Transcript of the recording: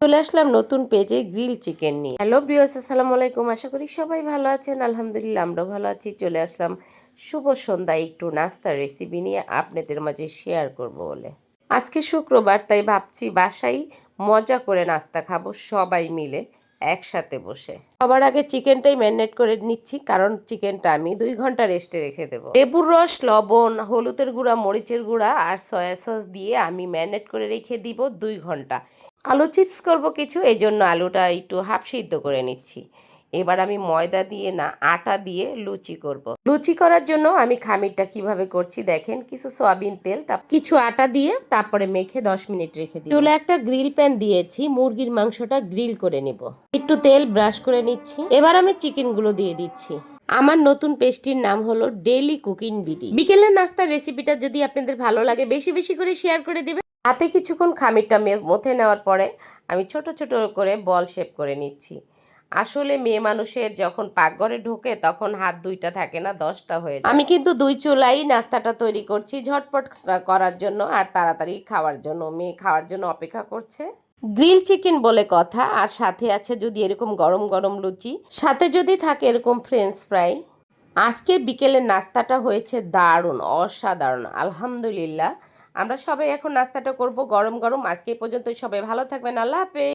চলে আসলাম নতুন পেজে গ্রিল চিকেন নিয়ে। হ্যালো বিয়স আসসালামু আলাইকুম। আশা করি সবাই ভালো আছেন। আলহামদুলিল্লাহ, আমরাও ভালো আছি। চলে আসলাম শুভ সন্ধ্যায় একটু নাস্তার রেসিপি নিয়ে আপনাদের মাঝে শেয়ার করব বলে। আজকে শুক্রবার, তাই ভাবছি বাসায় মজা করে নাস্তা খাব সবাই মিলে। একসাথে বসে। সবার আগে চিকেনটাই ম্যারিনেট করে নিচ্ছি, কারণ চিকেনটা আমি দুই ঘণ্টা রেস্টে রেখে দেব। লেবুর রস, লবণ, হলুদের গুঁড়া, মরিচের গুঁড়া আর সয়া সস দিয়ে আমি ম্যারিনেট করে রেখে দিব দুই ঘণ্টা। আলু চিপস করব কিছু এই জন্য আলুটা একটু হাফ সিদ্ধ করে নিচ্ছি। এবার আমি ময়দা দিয়ে না, আটা দিয়ে লুচি করব। লুচি করার জন্য আমি খামিরটা কীভাবে করছি দেখেন, কিছু সয়াবিন তেল তার কিছু আটা দিয়ে তারপরে মেখে দশ মিনিট রেখে দিই চুলে একটা গ্রিল প্যান দিয়েছি, মুরগির মাংসটা গ্রিল করে নিব। একটু তেল ব্রাশ করে নিচ্ছি। এবার আমি চিকেনগুলো দিয়ে দিচ্ছি। আমার নতুন পেস্টির নাম হলো ডেইলি কুকিং বিডি। বিকেলের নাস্তার রেসিপিটা যদি আপনাদের ভালো লাগে, বেশি বেশি করে শেয়ার করে দিবেন। হাতে কিছুক্ষণ খামিরটা মথে নেওয়ার পরে আমি ছোট ছোট করে বল শেপ করে নিচ্ছি। আসলে মেয়ে মানুষের যখন পাকঘরে ঢোকে তখন হাত দুইটা থাকে না, দশটা হয়ে আমি কিন্তু দুই চুলাই নাস্তাটা তৈরি করছি ঝটপট করার জন্য আর তাড়াতাড়ি খাওয়ার জন্য। মেয়ে খাওয়ার জন্য অপেক্ষা করছে। গ্রিল চিকেন বলে কথা আর সাথে আছে যদি এরকম গরম গরম লুচি, সাথে যদি থাকে এরকম ফ্রেঞ্চ ফ্রাই আজকে বিকেলের নাস্তাটা হয়েছে দারুণ, অসাধারণ, আলহামদুলিল্লাহ। আমরা সবাই এখন নাস্তাটা করব গরম গরম। আজকে পর্যন্ত সবাই ভালো থাকবেন। আল্লাহ হাফেজ।